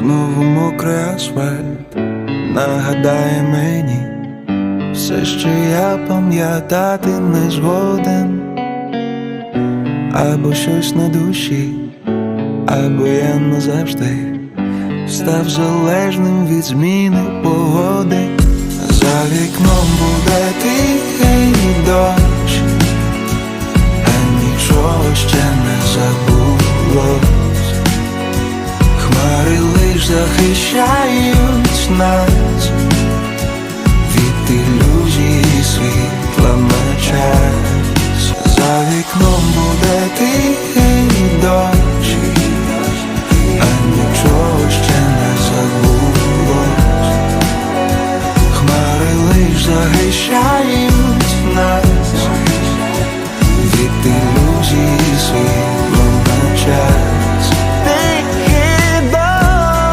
Знову мокрий асфальт нагадає мені все, що я пам'ятати не згоден, або щось на душі, або я назавжди став залежним від зміни погоди. захищають нас від ілюзії світла меча за вікном буде тихий дощ, а нічого ще не забулось, хмари лиш захищають.